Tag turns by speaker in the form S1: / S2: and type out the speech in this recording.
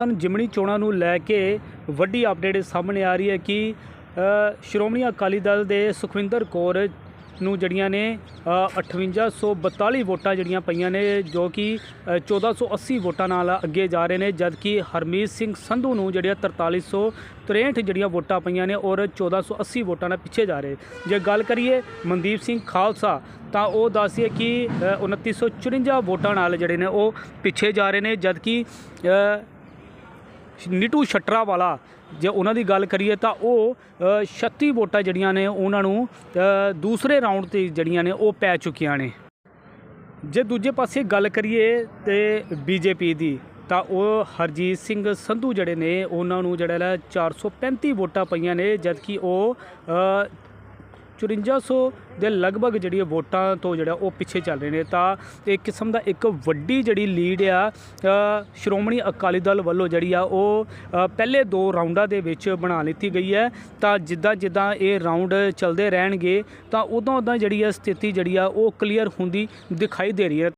S1: ਹਨ ਜਿਮਣੀ ਚੋਣਾਂ ਨੂੰ ਲੈ ਕੇ ਵੱਡੀ ਅਪਡੇਟ ਸਾਹਮਣੇ ਆ ਰਹੀ ਹੈ ਕਿ ਸ਼੍ਰੋਮਣੀ ਅਕਾਲੀ ਦਲ ਦੇ ਸੁਖਵਿੰਦਰ ਕੌਰ ਨੂੰ ਜਿਹੜੀਆਂ ਨੇ ਅ, 5842 ਵੋਟਾਂ ਜਿਹੜੀਆਂ ਪਈਆਂ ਨੇ ਜੋ ਕਿ ਅ, 1480 ਵੋਟਾਂ ਨਾਲ ਅੱਗੇ ਜਾ ਰਹੇ ਨੇ ਜਦਕਿ ਹਰਮੀਤ ਸਿੰਘ ਸੰਧੂ ਨੂੰ ਜਿਹੜੀਆਂ 4363 ਜਿਹੜੀਆਂ ਵੋਟਾਂ ਪਈਆਂ ਨੇ ਔਰ 1480 ਵੋਟਾਂ ਨਾਲ ਪਿੱਛੇ ਜਾ ਰਹੇ। ਜੇ ਗੱਲ ਕਰੀਏ ਮਨਦੀਪ ਸਿੰਘ ਖਾਲਸਾ ਤਾਂ ਉਹ ਦੱਸਿਆ ਕਿ ਅ, 2954 ਵੋਟਾਂ ਨਾਲ ਜਿਹੜੇ ਨੇ ਉਹ ਪਿੱਛੇ ਜਾ ਰਹੇ ਨੇ ਜਦਕਿ ਨੀਟੂ ਸ਼ਟਰਾ ਵਾਲਾ ਜੇ ਉਹਨਾਂ ਦੀ ਗੱਲ ਕਰੀਏ ਤਾਂ ਉਹ ਅ, 36 ਵੋਟਾਂ ਜਿਹੜੀਆਂ ਨੇ ਉਹਨਾਂ ਨੂੰ ਦੂਸਰੇ ਰਾਊਂਡ ਤੇ ਜਿਹੜੀਆਂ ਨੇ ਉਹ ਪੈ ਚੁੱਕੀਆਂ ਨੇ। ਜੇ ਦੂਜੇ ਪਾਸੇ ਗੱਲ ਕਰੀਏ ਤੇ ਬੀਜੇਪੀ ਦੀ ਤਾਂ ਉਹ ਹਰਜੀਤ ਸਿੰਘ ਸੰਧੂ ਜਿਹੜੇ ਨੇ ਉਹਨਾਂ ਨੂੰ ਜਿਹੜਾ ਹੈ 435 ਵੋਟਾਂ ਪਈਆਂ ਨੇ ਜਦਕਿ ਉਹ 5400 ਦੇ ਲਗਭਗ ਜਿਹੜੀ ਵੋਟਾਂ ਤੋਂ ਜਿਹੜਾ ਉਹ ਪਿੱਛੇ ਚੱਲ ਰਹੇ ਨੇ, ਤਾਂ ਇੱਕ ਕਿਸਮ ਦਾ ਇੱਕ ਵੱਡੀ ਜਿਹੜੀ ਲੀਡ ਆ ਸ਼੍ਰੋਮਣੀ ਅਕਾਲੀ ਦਲ ਵੱਲੋਂ ਜਿਹੜੀ ਆ ਉਹ ਪਹਿਲੇ ਦੋ ਰਾਊਂਡਾਂ ਦੇ ਵਿੱਚ ਬਣਾ ਲਿੱਤੀ ਗਈ ਹੈ। ਤਾਂ ਜਿੱਦਾਂ ਜਿੱਦਾਂ ਇਹ ਰਾਊਂਡ ਚੱਲਦੇ ਰਹਿਣਗੇ, ਤਾਂ ਉਦੋਂ ਉਦੋਂ ਜਿਹੜੀ ਆ ਸਥਿਤੀ ਜਿਹੜੀ ਆ ਉਹ ਕਲੀਅਰ ਹੁੰਦੀ ਦਿਖਾਈ ਦੇ ਰਹੀ ਹੈ।